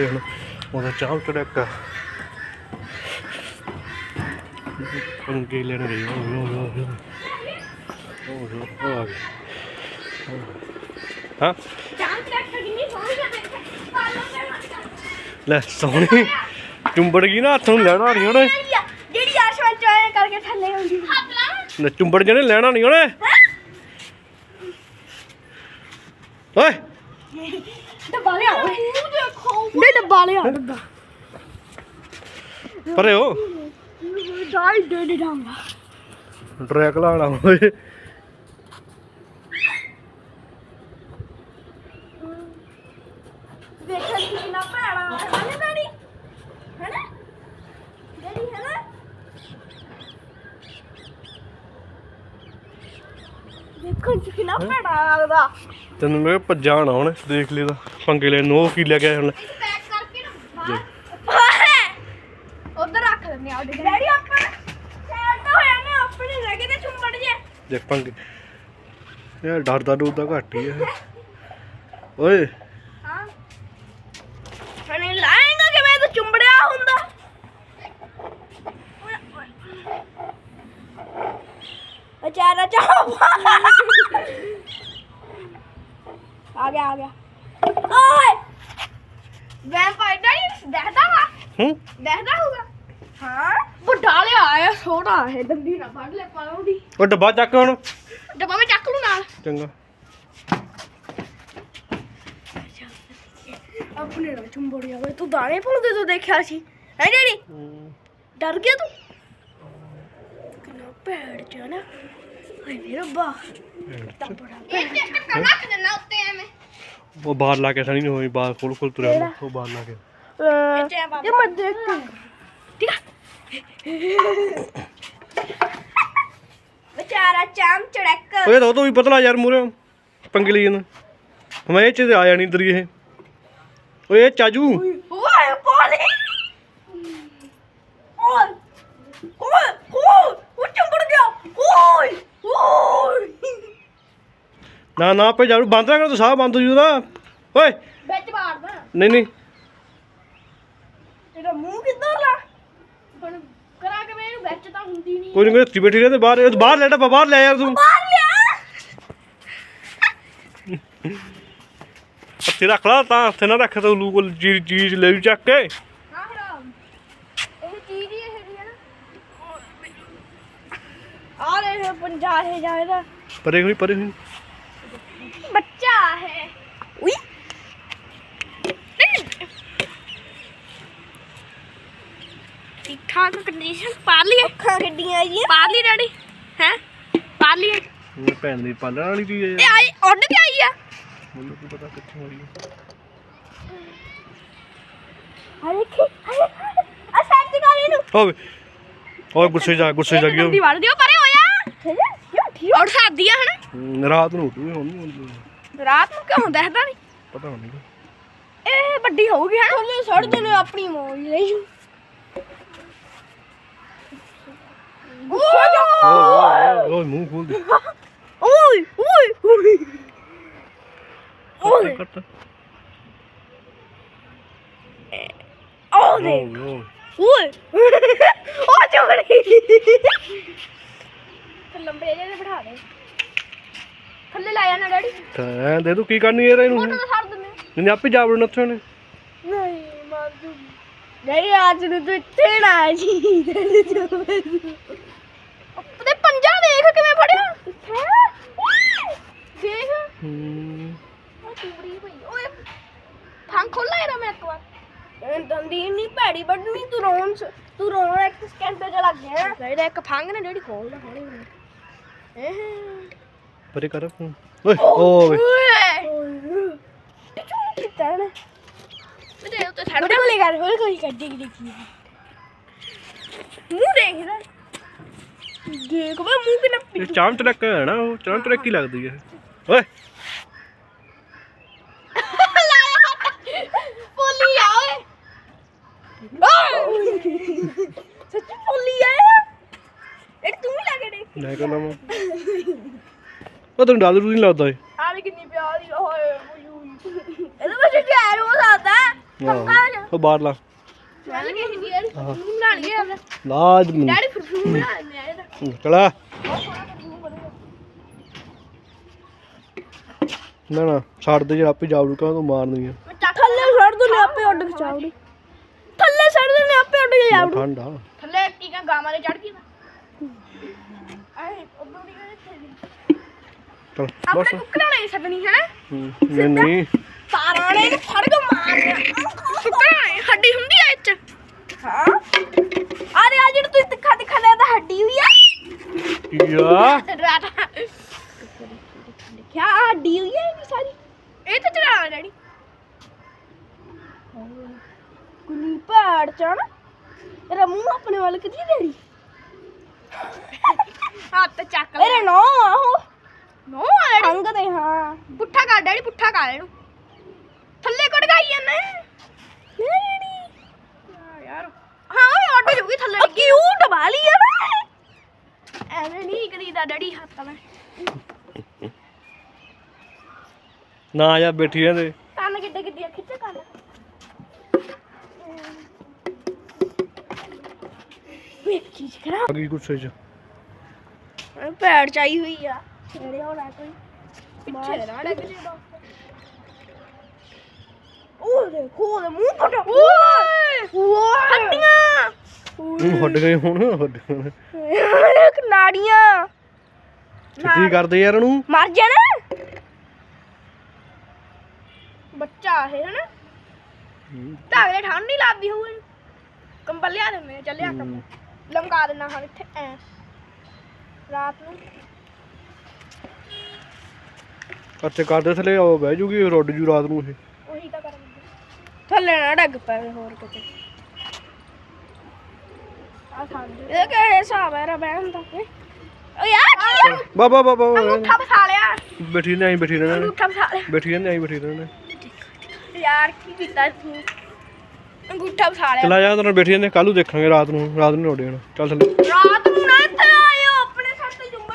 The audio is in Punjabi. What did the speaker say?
ਤੇ ਹੁਣ ਉਹਦਾ ਚਾਹ ਚੜਿਆ ਪੰਗੇ ਲੈਣ ਗਈ ਉਹ ਉਹ ਉਹ ਉਹ ਉਹ ਆ ਗਈ ਹਾਂ? ਲੈ ਸੋਹਣੀ। ਚੁੰਬੜ ਗਈ ਨਾ ਹੱਥ ਨੂੰ ਲੈਣਾ ਨਹੀਂ ਉਹਨੇ। ਜਿਹੜੀ ਆਸਮਾਨ ਚ ਆਏ ਕਰਕੇ ਥੱਲੇ ਹੁੰਦੀ ਲੈ ਚੁੰਬੜ ਜਣੇ ਲੈਣਾ ਨਹੀਂ ਉਹਨੇ। ਓਏ! ਡੱਬਾ ਲਿਆ ਓਏ। ਦੇਖੋ ਨਹੀਂ ਡੱਬਾ ਲਿਆ। ਡੱਬਾ। ਪਰੇ ਹੋ। ਡਾਈ ਦੇ ਡਾਂਗਾ। ਟਰੈਕ ਲਾਣਾ ਓਏ ਦੇਖਣ ਚ ਕਿੰਨਾ ਭੈੜਾ ਹੈ ਨਾ ਡੈਡੀ ਹੈਨਾ ਡੈਡੀ ਹੈਨਾ ਦੇਖਣ ਚ ਕਿੰਨਾ ਭੈੜਾ ਲੱਗਦਾ। ਤੈਨੂੰ ਮੈਂ ਭੱਜਾ ਨਾ ਹੁਣ ਦੇਖ ਲਈ ਤਾਂ। ਪੰਗੇ ਲੈ ਨੋ ਕੀ ਲੈ ਗਿਆ ਹੁਣ? ਪੈਕ ਕਰਕੇ ਨਾ ਬਾਹਰ। ਉਧਰ ਰੱਖ ਦਿੰਦੇ ਆ ਡੈਡੀ ਆਪਾਂ ਸਾਈਡ ਤੋਂ ਹੋਇਆ ਨਾ ਆਪਣੇ ਲੱਗੇ ਤੇ ਚੁੰਮੜ ਜੇ। ਦੇਖ ਪੰਗੇ। ਯਾਰ ਡਰਦਾ ਡਰਦਾ ਘੱਟ ਹੀ ਹੈ ਓਏ ਹਾਂ ਹਣੇ ਲਾਏਗਾ ਕਿ ਮੈਂ ਤਾਂ ਚੁੰਬੜਿਆ ਹੁੰਦਾ ਵਿਚਾਰਾ ਚਾਹ ਆ ਗਿਆ ਆ ਗਿਆ। ਓਏ! ਵੈਂਪਾਇਰ ਡੈਡੀ ਦੇਖਦਾ ਵਾ? ਹੂੰ? ਦੇਖਦਾ ਹੋਊਗਾ? ਹਾਂ? ਵੱਡਾ ਲਿਆ ਆਇਆ ਛੋਟਾ ਹੈ ਦੰਦੀ ਨਾ ਫੜ ਲੈ ਪਾਉਂਦੀ ਉਹ ਡੱਬਾ ਚੱਕ ਹੁਣ। ਡੱਬਾ ਮੈਂ ਚੱਕ ਲੂ ਨਾਲ। ਚੰਗਾ। ਆਪਣੇ ਨਾਲ ਚੁੰਬੜਿਆ ਵੇ ਤੂੰ ਦਾਣੇ ਪਾਉਂਦੇ ਤੂੰ ਦੇਖਿਆ ਸੀ। ਹੈ ਡੈਡੀ? ਡਰ ਗਿਆ ਤੂੰ? ਕਿੰਨਾ ਭੈੜ ਚ ਨਾ। ਹਾਏ ਮੇਰਾ ਬਾ ਤਾਂ ਬੜਾ ਇਹ ਟੱਕਰ ਰੱਖ ਦੇਣਾ ਉੱਤੇ ਐਵੇਂ। ਉਹ ਬਾਹਰ ਲਾ ਕੇ ਸਣੀ ਨਹੀਂ ਹੋਈ ਬਾਹਰ ਖੋਲ ਖੋਲ ਤੁਰਿਆ ਹੁੰਦਾ, ਉਹ ਬਾਹਰ ਲਾ ਕੇ। ਇਹ ਮੈਂ ਦੇਖ। ਠੀਕ ਆ? ਵਿਚਾਰਾ ਚਾਮ ਚੜਕ ਓਏ ਤਾਂ ਉਹ ਤੋਂ ਵੀ ਪਤਲਾ ਯਾਰ ਮੂਰੇ ਪੰਗੇ ਲਈ ਜਾਂਦਾ ਮੈਂ ਇਹ ਚ ਆ ਜਾਣੀ ਇਧਰ ਇਹ। ਓਏ ਚਾਜੂ ਓਏ ਪਾਲੀ ਓਏ ਓਏ ਓਏ ਉਹ ਚੰਬੜ ਗਿਆ ਓਏ ਓਏ ਨਾ ਨਾ ਪੇ ਜਾਰੂ ਬੰਦ ਨਾ ਕਰ ਤੂੰ ਸਾਹ ਬੰਦ ਹੋ ਜੂਦਾ ਓਏ। ਵਿੱਚ ਮਾਰਦਾ ਨਹੀਂ ਨਹੀਂ। ਤੇਰਾ ਮੂੰਹ ਕਿੱਧਰ ਲਾ? ਹੁਣ ਕਰਾ ਕੇ ਮੈਂ ਇਹਨੂੰ ਵਿੱਚ ਤਾਂ ਹੁੰਦੀ ਨਹੀਂ ਕੋਈ ਨਹੀਂ ਕੋਈ ਬੈਠੀ ਰਹੇ ਤੇ ਬਾਹਰ ਇਹ ਬਾਹਰ ਲੈ ਡੱਬਾ ਬਾਹਰ ਲੈ ਯਾਰ ਤੂੰ। ਮਾਰ ਲਿਆ। ਹੱਥੇ ਰੱਖ ਲਾ ਤਾਂ ਹੱਥੇ ਨਾ ਰੱਖ ਤਾ ਲੂ ਕੋਲ ਚੀਜ਼ ਲੈ ਜੂ ਚੱਕ ਕੇ। ਆ ਲੈ ਇਹ 50 ਹੈ ਜਾਇਦਾ ਪਰੇ ਹੋਈ ਪਰੇ ਹੋਈ। ਬੱਚਾ ਹੈ ਉਈ ਠੀਕ ਠਾਕ ਕੰਡੀਸ਼ਨ ਪਾਰ ਲਈ ਅੱਖਾਂ ਗੱਡੀਆਂ ਆਈਆਂ ਪਾਰ ਲਈ ਡੈਡੀ। ਹੈ? ਪਾਰ ਲਈ ਇਹ ਇਹ ਭੈਣ ਦੀ ਪਾਲਣ ਵਾਲੀ ਚੀਜ਼ ਹੈ ਯਾਰ ਆਈ ਉੱਡ ਕੇ ਆਈ ਆ। ਮੈਨੂੰ ਕੀ ਪਤਾ ਕਿੱਥੋਂ ਆਈ ਹੈ ਹਰੇ ਕੀ ਆ ਸੈਟ ਕਰ ਇਹਨੂੰ। ਹੋਵੇ ਓਏ ਗੁੱਸੇ ਜਾ ਗੁੱਸੇ ਜਾ ਦੀ ਗਿਆ ਵੜ ਦਿਓ ਪਰੇ ਹੋਇਆ ਔਰ ਸਾਦੀ ਆ ਹਨਾ? ਹਮ, ਰਾਤ ਨੂੰ ਉੱਠੂ ਹੁਣ ਨਹੀਂ ਹੁੰਦੀ ਰਾਤ ਨੂੰ ਕਿਉਂ ਦੇਖਦਾ ਨਹੀਂ ਪਤਾ ਨਹੀਂ ਇਹ ਵੱਡੀ ਹੋਊਗੀ ਹਨਾ। ਥੱਲੇ ਸੜ ਜਣੇ ਆਪਣੀ ਮੌਜ ਲਈ ਗੁੱਸਾ ਜਾ। ਓਏ ਓਏ ਮੂੰਹ ਖੋਲ ਦੇ। ਓਏ ਓਏ ਓਏ। ਓਏ। ਕੱਟ। ਓਏ ਓਏ। ਓਏ। ਉਹ ਚੁਗੜੀ ਤੇ ਲੰਬੇ ਜਿਹੇ ਤੇ ਬਿਠਾ ਦੇ। ਥੱਲੇ ਲਾਇਆ ਨਾ ਡੈਡੀ। ਤਾਂ ਦੇ ਤੂੰ ਕੀ ਕਰਨੀ ਯਾਰ ਇਹਨੂੰ ਫੋਟੋ ਤਾਂ ਛੱਡ ਦਿੰਦੇ ਨਹੀਂ ਆਪੇ ਜਾ ਵੜਨ ਉੱਥੇ ਨੇ ਨਹੀਂ ਮਾਰ ਦੂੰ ਡੈਡੀ ਅੱਜ ਨੂੰ ਤੂੰ ਇੱਥੇ ਨਾ ਆ ਜੀ ਡੈਡੀ ਤੂੰ ਤੇ ਪੰਜਾ ਦੇਖ ਕਿਵੇਂ ਫੜਿਆ। ਦੇਖ। ਉਹ ਚੁਗੜੀ ਪਈ। ਓਏ ਫਾਂ ਖੋਲਾ ਇਹਦਾ ਮੈਂ ਇੱਕ ਵਾਰ। ਇਹ ਦੰਦੀ ਨਹੀਂ ਭੈੜੀ ਵੱਢਣੀ ਤੂੰ ਰੋਣ ਸ- ਤੂੰ ਰੋਣ ਇੱਕ ਸਕਿੰਟ ਚ ਲੱਗ ਗਿਆ। ਇਹਦਾ ਇੱਕ ਫੰਗ ਨੇ ਜਿਹੜੀ ਖੋਲਦਾ ਹੌਲੀ ਹੌਲੀ। ਇਹ ਪਰੇ ਕਰ ਫੋਨ ਓਏ ਓਏ ਓਏ ਕਿਤਾ ਨਾ ਮੇਰੇ ਉੱਤੇ ਛੱਡ ਦੇ ਕੋਲੇ ਕਰ ਹੋਰ ਕੋਈ ਕੱਢੀ ਗਈ ਕੀ ਮੂੰਹ ਦੇਖ ਲੈ ਦੇਖ ਵੇ ਮੂੰਹ ਕਿੰਨਾ ਇਹ ਉਹ ਲੱਗਦੀ ਆ ਵੀ ਤੈਨੂੰ ਡਾਲਰ ਨਹੀਂ ਲੱਗਦਾ ਏ। ਆਲੇ ਕਿੰਨੀ ਪਿਆਰੀ ਓਏ ਓਏ ਇਹਦੇ ਵਿੱਚ ਜ਼ਹਿਰ ਹੋ ਸਕਦਾ ਆਹੋ। ਫੰਗਾ ਉਹ ਬਾਹਰ ਲਾ। ਮੈਂ ਕਿ ਸੀ ਯਾਰ ਬਣਾ ਲਿਆ ਲਾਜ ਮੈਨੂੰ। ਡੈਡੀ ਫਰਫੂ ਬਣਾ ਲੈਂਦੇ ਆ ਇਹਦਾ ਚਲਾ ਨਾ ਨਾ ਛੱਡ ਦੇ ਜਿਹੜਾ ਆਪੇ ਜਾਵੜੂ ਕਾ ਤੂੰ ਮਾਰਨੀ ਆ ਥੱਲੇ ਛੱਡ ਦੋ ਨੇ ਆਪੇ ਉੱਡ ਕੇ ਜਾਵੜੀ। ਥੱਲੇ ਛੱਡ ਦੇ ਨੇ ਆਪੇ ਉੱਡ ਕੇ ਜਾਵੜੀ। ਠੰਡਾ ਥੱਲੇ ਕੀ ਕਾ ਗਾਵਾਂ ਦੇ ਚੜ ਗਈ ਨਾ। ਆਏ ਉੱਡੋ ਦੀ ਗਏ ਚਲ ਆਪਣੇ ਬਸ। ਕੁੱਕੜਾਂ ਨਹੀਂ ਸਕਣੀ ਹੈ ਹੂੰ, ਨਹੀਂ ਨਹੀਂ। ਤਾਰਾਂ ਨੇ ਇਹਨੂੰ ਫੜ ਕੇ ਮਾਰਨਾ ਕੁੱਕੜਾਂ ਨੇ ਹੱਡੀ ਹੁੰਦੀ ਆ ਇੱਚ ਹਾਂ। ਅਰੇ ਆ ਜਿਹੜਾ ਤੂੰ ਤਿੱਖਾ ਤਿੱਖਾ ਲਿਆ ਤਾਂ ਹੱਡੀ ਹੋਈ ਆ। ਯਾ ਰਾਤਾ ਕਿਆ ਹੱਡੀ ਹੋਈ ਆ ਇਹਦੀ ਸਾਰੀ। ਇਹ ਤਾਂ ਚੜਾ ਡੈਡੀ। ਕੁਨੀ ਪਾੜ ਚਣ ਇਹਦਾ ਮੂੰਹ ਆਪਣੇ ਵੱਲ ਕਿੱਥੇ ਡੈਡੀ? ਹੱਥ ਚੱਕ ਲੈ। ਇਹਦੇ ਨੋ ਆਹੋ ਨੋ ਆ ਡੈਡੀ ਅੰਗ ਤੇ ਹਾਂ। ਪੁੱਠਾ ਕਰ ਡੈਡੀ ਪੁੱਠਾ ਕਰ ਇਹਨੂੰ। ਥੱਲੇ ਕੜ ਗਈ ਜਾਂਦਾ ਡੈਡੀ। ਯਾਰ। ਹਾਂ ਉਹ ਆਟੋ ਜੂਗੀ ਥੱਲੇ ਕਿਉਂ ਦਬਾ ਲਈ ਆ ਨਾ ਐਵੇਂ ਨਹੀਂ ਕਰੀਦਾ ਡੈਡੀ ਹੱਥ ਨਾਲ ਨਾ ਜਾ ਬੈਠੀ ਰਹਿੰਦੇ। ਕੰਨ ਕਿੱਡੇ ਕਿੱਡੇ ਖਿੱਚ ਕੰਨ। ਵੇਖ ਚੀਜ਼ ਕਰਾ ਅਗੀ ਗੁੱਸੇ ਚ। ਪੈੜ ਚਾਈ ਹੋਈ ਆ। ਜਿਹੜੇ ਹੋਣਾ ਕੋਈ ਪਿੱਛੇ ਨਾ ਲੱਗ ਜੇ ਉਹ ਦੇਖੋ ਉਹਦੇ ਮੂੰਹ ਫਟਾ ਓਏ ਓਏ ਹੱਡੀਆਂ ਹੂੰ ਹੱਡ ਗਏ ਹੁਣ ਹੱਡ ਗਏ। ਇੱਕ ਨਾੜੀਆਂ ਛੁੱਟੀ ਕਰਦੇ ਯਾਰ ਇਹਨੂੰ ਮਰ ਜਾਣਾ ਬੱਚਾ ਹੈ ਹਨਾ ਧਾਗੇ ਠੰਡ ਨਹੀਂ ਲੱਗਦੀ ਹੋਊ ਇਹਨੂੰ ਕੰਬਲ ਲਿਆ ਦੇ ਮੈਂ ਚੱਲਿਆ ਕੰਮ ਲੰਗਾ ਦੇਣਾ ਹਾਂ ਇੱਥੇ ਐ ਰਾਤ ਨੂੰ ਕੱਚੇ ਕਰਦੇ ਥਲੇ ਉਹ ਬਹਿ ਜੂਗੀ ਰੋਡ ਜੂ ਰਾਤ ਨੂੰ ਇਹ। ਉਹੀ ਤਾਂ ਕਰਨ ਥੱਲੇ ਨਾ ਡੱਗ ਪਵੇ ਹੋਰ ਕਿਤੇ। ਆ ਸਾਡੇ ਇਹ ਕਿਹੜਾ ਹਿਸਾਬ ਹੈ ਰਾ ਬਹਿਣ ਦਾ ਓ ਯਾਰ ਕੀ ਆ? ਬਾ ਬਾ ਬਾ ਬਾ ਅੰਗੂਠਾ ਫਸਾ ਲਿਆ। ਬੈਠੀ ਨਹੀਂ ਬੈਠੀ ਰਹਿਣਾ। ਅੰਗੂਠਾ ਫਸਾ ਲਿਆ। ਬੈਠੀ ਆਈ ਬੈਠੀ ਰਹਿਣਾ। ਯਾਰ ਕੀ ਕੀਤਾ ਤੂੰ? ਅੰਗੂਠਾ ਫਸਾ ਲਿਆ। ਚਲਾ ਜਾ ਤੈਨੂੰ ਬੈਠੀ ਰਹਿੰਦੇ ਕੱਲੂ ਦੇਖਾਂਗੇ ਰਾਤ ਨੂੰ। ਰਾਤ ਨੂੰ ਰੋੜੇ ਹੁਣ ਚੱਲ ਥੱਲੇ।